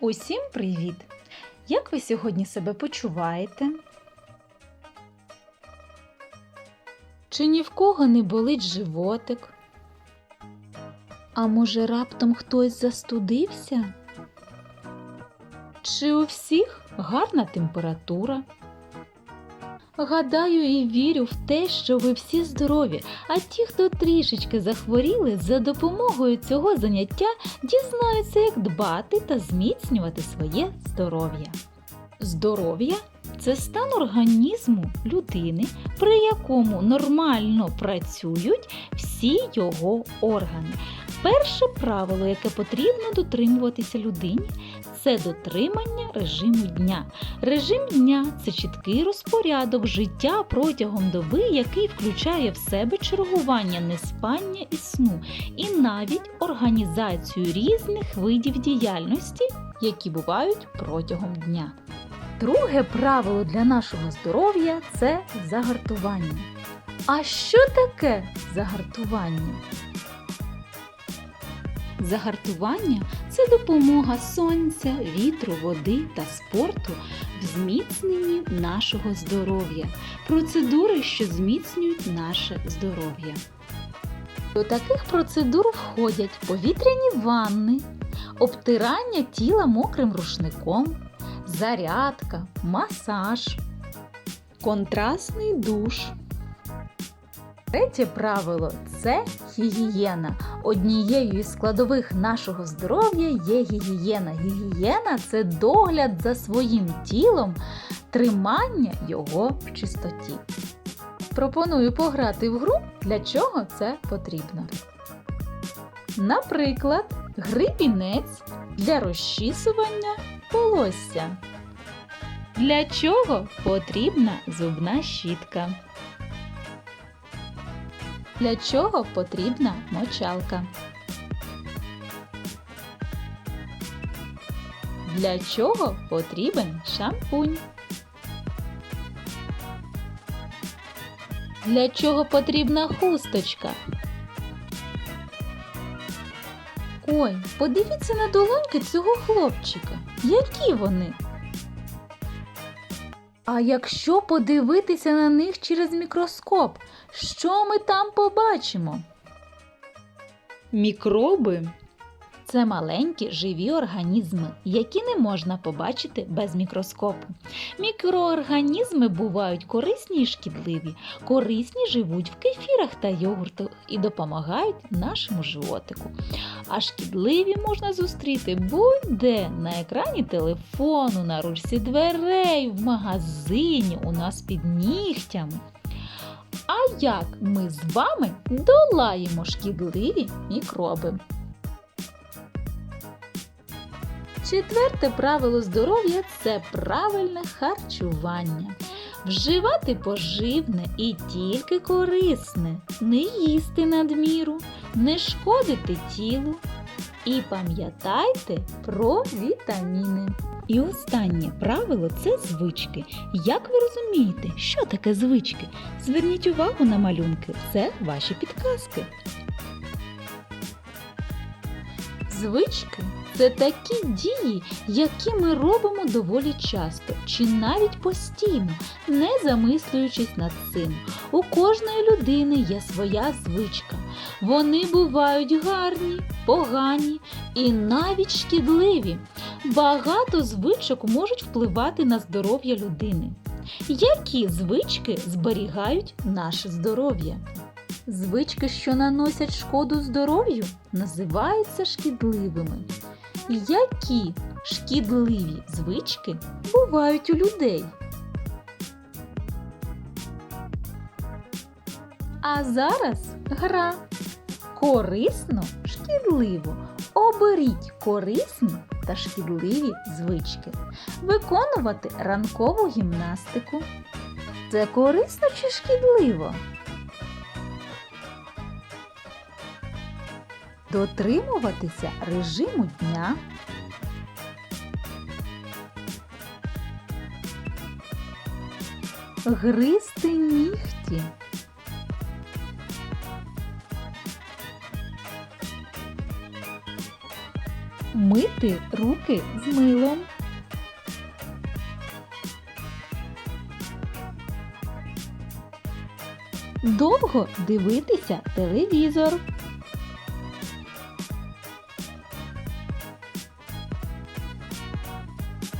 Усім привіт! Як ви сьогодні себе почуваєте? Чи ні в кого не болить животик? А може раптом хтось застудився? Чи у всіх гарна температура? Гадаю і вірю в те, що ви всі здорові, а ті, хто трішечки захворіли, за допомогою цього заняття дізнаються, як дбати та зміцнювати своє здоров'я. Здоров'я це стан організму людини, при якому нормально працюють всі його органи. Перше правило, яке потрібно дотримуватися людині, це дотримання режиму дня. Режим дня це чіткий розпорядок життя протягом доби, який включає в себе чергування неспання і сну, і навіть організацію різних видів діяльності, які бувають протягом дня. Друге правило для нашого здоров'я це загартування. А що таке загартування? Загартування це допомога сонця, вітру, води та спорту в зміцненні нашого здоров'я, процедури, що зміцнюють наше здоров'я. До таких процедур входять повітряні ванни, обтирання тіла мокрим рушником, зарядка, масаж, контрастний душ. Третє правило це гігієна. Однією із складових нашого здоров'я є гігієна. Гігієна це догляд за своїм тілом, тримання його в чистоті. Пропоную пограти в гру, для чого це потрібно. Наприклад, грибінець для розчісування волосся. Для чого потрібна зубна щітка? Для чого потрібна мочалка? Для чого потрібен шампунь? Для чого потрібна хусточка? Ой, подивіться на долоньки цього хлопчика. Які вони? А якщо подивитися на них через мікроскоп, що ми там побачимо? Мікроби це маленькі живі організми, які не можна побачити без мікроскопу. Мікроорганізми бувають корисні і шкідливі. Корисні живуть в кефірах та йогуртах і допомагають нашому животику. А шкідливі можна зустріти будь-де на екрані телефону, на ручці дверей, в магазині, у нас під нігтями. А як ми з вами долаємо шкідливі мікроби? Четверте правило здоров'я це правильне харчування. Вживати поживне і тільки корисне, не їсти надміру, не шкодити тілу. І пам'ятайте про вітаміни. І останнє правило це звички. Як ви розумієте, що таке звички? Зверніть увагу на малюнки, це ваші підказки. Звички це такі дії, які ми робимо доволі часто чи навіть постійно, не замислюючись над цим. У кожної людини є своя звичка. Вони бувають гарні, погані і навіть шкідливі. Багато звичок можуть впливати на здоров'я людини. Які звички зберігають наше здоров'я? Звички, що наносять шкоду здоров'ю, називаються шкідливими. Які шкідливі звички бувають у людей? А зараз гра. Корисно, шкідливо. Оберіть корисні та шкідливі звички. Виконувати ранкову гімнастику. Це корисно чи шкідливо? Дотримуватися режиму дня. Гризти нігті. мити руки з милом. Довго дивитися телевізор.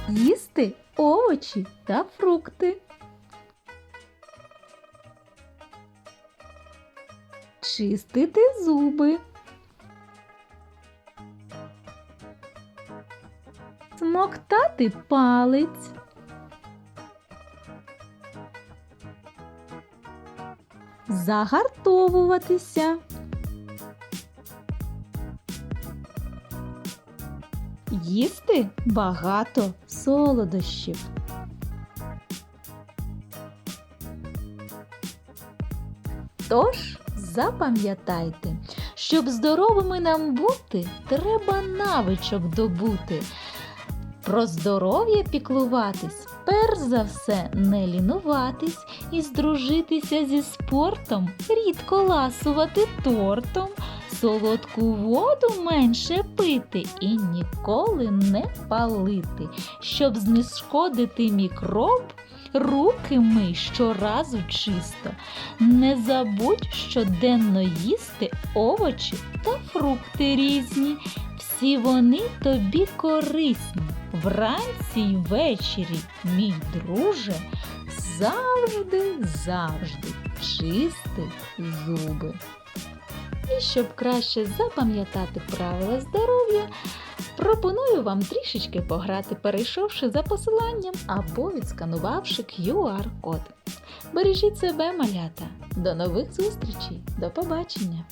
Їсти овочі та фрукти. Чистити зуби. Смоктати палець. Загартовуватися. Їсти багато солодощів. Тож запам'ятайте, щоб здоровими нам бути, треба навичок добути. Про здоров'я піклуватись, перш за все, не лінуватись і здружитися зі спортом, рідко ласувати тортом, солодку воду менше пити і ніколи не палити, щоб знешкодити мікроб. Руки мий щоразу чисто. Не забудь щоденно їсти овочі та фрукти різні. Всі вони тобі корисні. Вранці й ввечері, мій друже, завжди, завжди чисти зуби. І щоб краще запам'ятати правила здоров'я, пропоную вам трішечки пограти, перейшовши за посиланням або відсканувавши QR-код. Бережіть себе, малята! До нових зустрічей! До побачення!